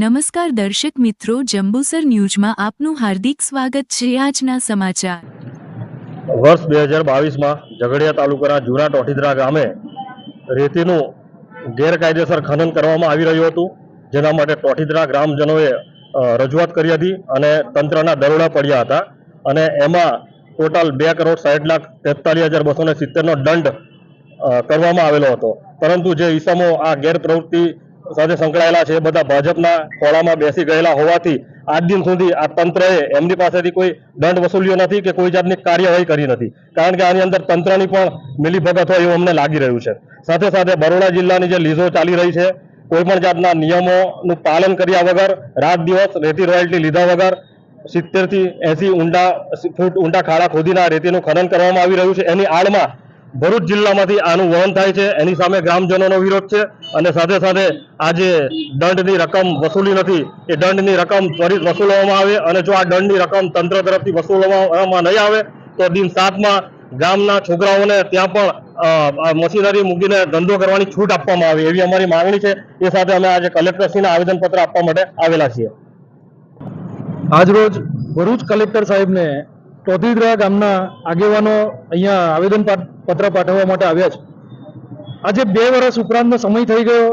નમસ્કાર દર્શક મિત્રો, જંબુસર ન્યૂઝમાં આપનું હાર્દિક સ્વાગત છે આજના સમાચાર. વર્ષ બે હજાર બાવીસમાં ઝઘડિયા તાલુકાના જૂના ટોઠીદરા ગામે રેતીનું ગેરકાયદેસર ખનન કરવામાં આવી રહ્યું હતું. જેના માટે ટોઠીદરા ગ્રામજનોએ રજૂઆત કરી હતી અને તંત્રના દરોડા પડ્યા હતા. અને એમાં ટોટલ બે કરોડ સાઠ લાખ તેતાલીસ હજાર બસો ને સિત્તેરનો દંડ કરવામાં આવેલો હતો. પરંતુ જે ઈસમો આ ગેરપ્રવૃત્તિ સાથે સંકળાયેલા છે. બધા ભાજપના ખોળામાં બેસી ગયેલા હોવાથી આજ દિન સુધી આ તંત્રએ એમની પાસેથી કોઈ દંડ વસૂલ્યો નથી કે કોઈ જાતની કાર્યવાહી કરી નથી. કારણ કે આની અંદર તંત્રની પણ મિલીભગત હોય એવું અમને લાગી રહ્યું છે. સાથે સાથે બરોડા જિલ્લાની જે લીઝો ચાલી રહી છે, કોઈ પણ જાતના નિયમોનું પાલન કર્યા વગર, રાત દિવસ રેતી રોયલ્ટી લીધા વગર સિત્તેરથી એસી ઊંડા ફૂટ ઊંડા ખાડા ખોદીને આ રેતીનું ખનન કરવામાં આવી રહ્યું છે. એની આડમાં ભરૂચ જિલ્લામાંથી આનું વહન થાય છે. એની સામે ગ્રામજનોનો વિરોધ છે અને સાથે સાથે આ જે દંડની રકમ વસૂલી નથી. એ દંડની રકમ ત્વરિત વસૂલવામાં આવે અને જો આ દંડની રકમ તંત્ર તરફથી વસૂલવામાં નહીં આવે, તો દિન સાતમાં ગામના છોકરાઓને ત્યાં પણ મશીનરી મૂકીને ધંધો કરવાની છૂટ આપવામાં આવે. એવી અમારી માંગણી છે. એ સાથે અમે આજે કલેક્ટરશ્રીને આવેદનપત્ર આપવા માટે આવેલા છીએ. આજરોજ ભરૂચ કલેક્ટર સાહેબને ટોધીદરા ગામના આગેવાનો અહીંયા આવેદન પત્ર પાઠવવા માટે આવ્યા છે. આજે બે વર્ષ ઉપરાંતનો સમય થઈ ગયો.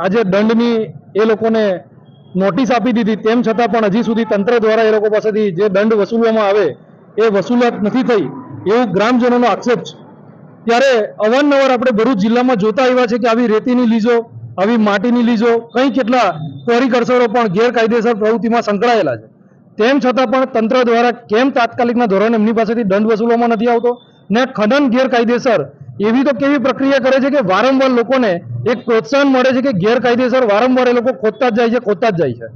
આજે દંડની એ લોકોને નોટિસ આપી દીધી. તેમ છતાં પણ હજી સુધી તંત્ર દ્વારા એ લોકો પાસેથી જે દંડ વસૂલવામાં આવે, એ વસૂલાત નથી થઈ એવું ગ્રામજનોનો આક્ષેપ છે. ત્યારે અવારનવાર આપણે ભરૂચ જિલ્લામાં જોતા આવ્યા છે કે આવી રેતીની લીઝો, આવી માટીની લીઝો, કંઈ કેટલા કોરી કરસરો પણ ગેરકાયદેસર પ્રવૃત્તિમાં સંકળાયેલા છે. તેમ છતાં પણ તંત્ર દ્વારા કેમ તાત્કાલિકના ધોરણે એમની પાસેથી દંડ વસૂલવામાં નથી આવતો? ને ખનન ગેરકાયદેસર એવી તો કેવી પ્રક્રિયા કરે છે કે વારંવાર લોકોને એક પ્રોત્સાહન મળે છે કે ગેરકાયદેસર વારંવાર એ લોકો ખોદતા જ જાય છે, ખોદતા જ જાય છે.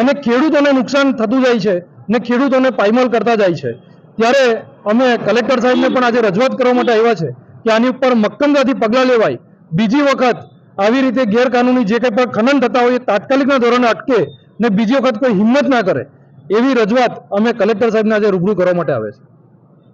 અને ખેડૂતોને નુકસાન થતું જાય છે ને ખેડૂતોને પાયમાલ કરતા જાય છે. ત્યારે અમે કલેક્ટર સાહેબને પણ આજે રજૂઆત કરવા માટે આવ્યા છે કે આની ઉપર મક્કમતાથી પગલાં લેવાય. બીજી વખત આવી રીતે ગેરકાનૂની જે કંઈ પણ ખનન થતા હોય એ તાત્કાલિકના ધોરણે અટકે ને બીજી વખત કોઈ હિંમત ના કરે. એવી રજૂઆત અમે કલેક્ટર સાહેબના આજે રૂબરૂ કરવા માટે આવે છે.